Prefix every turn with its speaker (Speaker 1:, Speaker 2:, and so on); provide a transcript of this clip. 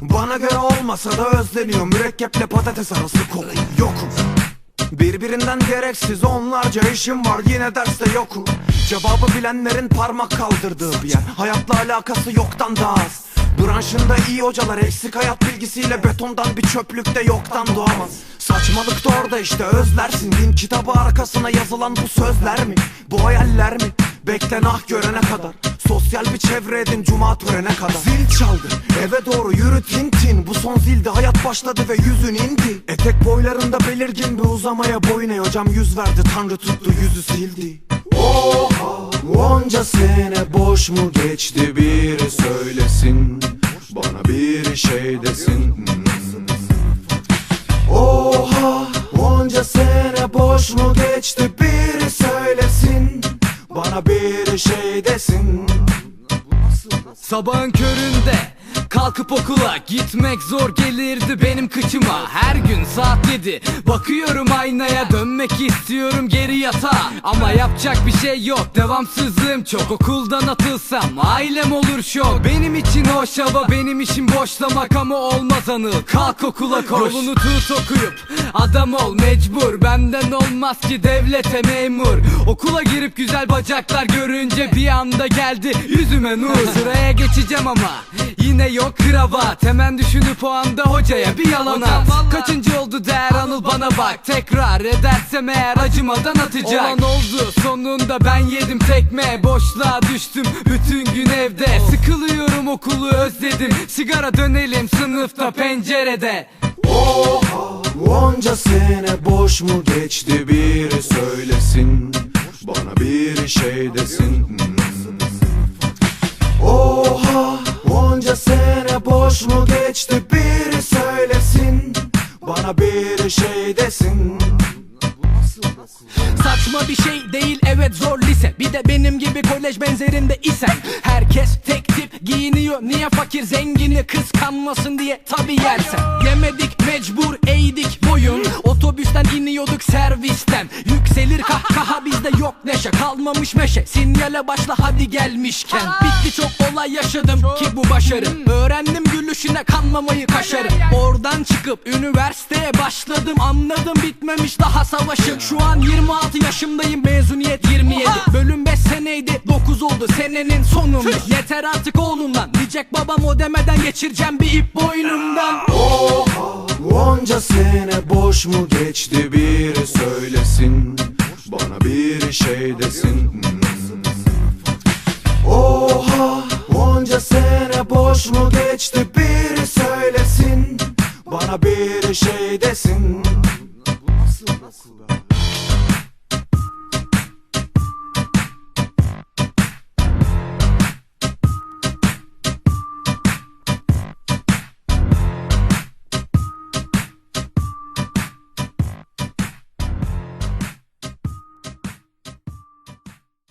Speaker 1: Bana göre olmasa da özleniyor Mürekkeple patates arası koku Yokum. Birbirinden gereksiz onlarca işim var. Yine derste yokum. Cevabı bilenlerin parmak kaldırdığı bir yer. Hayatla alakası yoktan daha az. Branşında iyi hocalar eksik hayat bilgisiyle betondan bir çöplükte yoktan doğamaz. Saçmalık da orada işte özlersin. Din kitabı arkasına yazılan bu sözler mi? Bu hayaller mi? Bekle nah görene kadar Sosyal bir çevre edin cuma törene kadar. Zil çaldı eve doğru yürü tintin Bu son zildi hayat başladı ve yüzün indi. Etek boylarında belirgin bir uzamaya boyun eğ. Hocam yüz verdi tanrı tuttu yüzü sildi. Oha onca sene boş mu geçti? Biri söylesin Bana bir şey desin. Oha onca sene boş mu geçti Bana bir şey desin.
Speaker 2: Sabahın köründe kalkıp okula gitmek zor gelirdi benim kıçıma. Her gün saat 7 bakıyorum aynaya. Dönmek istiyorum geri yatağa. Ama yapacak bir şey yok devamsızlığım çok. Okuldan atılsam ailem olur şok. Benim için hoş hava benim işim boşlamak ama olmaz anıl. Kalk okula koş. Yolunu tut okuyup adam ol. Mecbur Benden olmaz ki devlete memur. Okula girip güzel bacaklar görünce bir anda geldi yüzüme nur. Sıraya geçeceğim ama yine yok kravat. Hemen düşünüp o anda hocaya bir yalan at. Kaçıncı oldu der anıl bana bak. Tekrar edersem eğer acımadan atacak. Olan oldu. Sonunda ben yedim tekme. Boşluğa düştüm bütün gün evde. Sıkılıyorum okulu özledim. Sigara dönelim sınıfta pencerede.
Speaker 1: Oha onca sene boş mu geçti biri söylesin. Bana bir şey desin. Hmm. Oha onca sene boş mu geçti? Biri söylesin. Bana bir şey desin.
Speaker 3: Saçma bir şey değil evet zor lise. Bir de benim gibi kolej benzerinde isen Herkes tek tip giyiniyor. Niye fakir zengini kıskanmasın diye tabi yersen? Yemedik mecbur eğdik boyun. Otobüsten iniyorduk kahkaha bizde yok neşe Kalmamış meşe. Sinyale başla hadi gelmişken. Bitti çok olay yaşadım ki bu başarı. Öğrendim gülüşüne kanmamayı kaşarım. Oradan çıkıp üniversiteye başladım. Anladım bitmemiş daha savaşım Şu an 26 yaşımdayım mezuniyet 27 Bölüm 5 seneydi 9 oldu senenin sonunda. Yeter artık oğlundan diyecek babam o demeden geçireceğim bir ip boynumdan.
Speaker 1: Oha! Onca sene boş mu geçti? Biri söylesin bir şeydesin. Oha onca sene boş mu geçti? Biri söylesin Bana bir şeydesin. Nasıl nasıl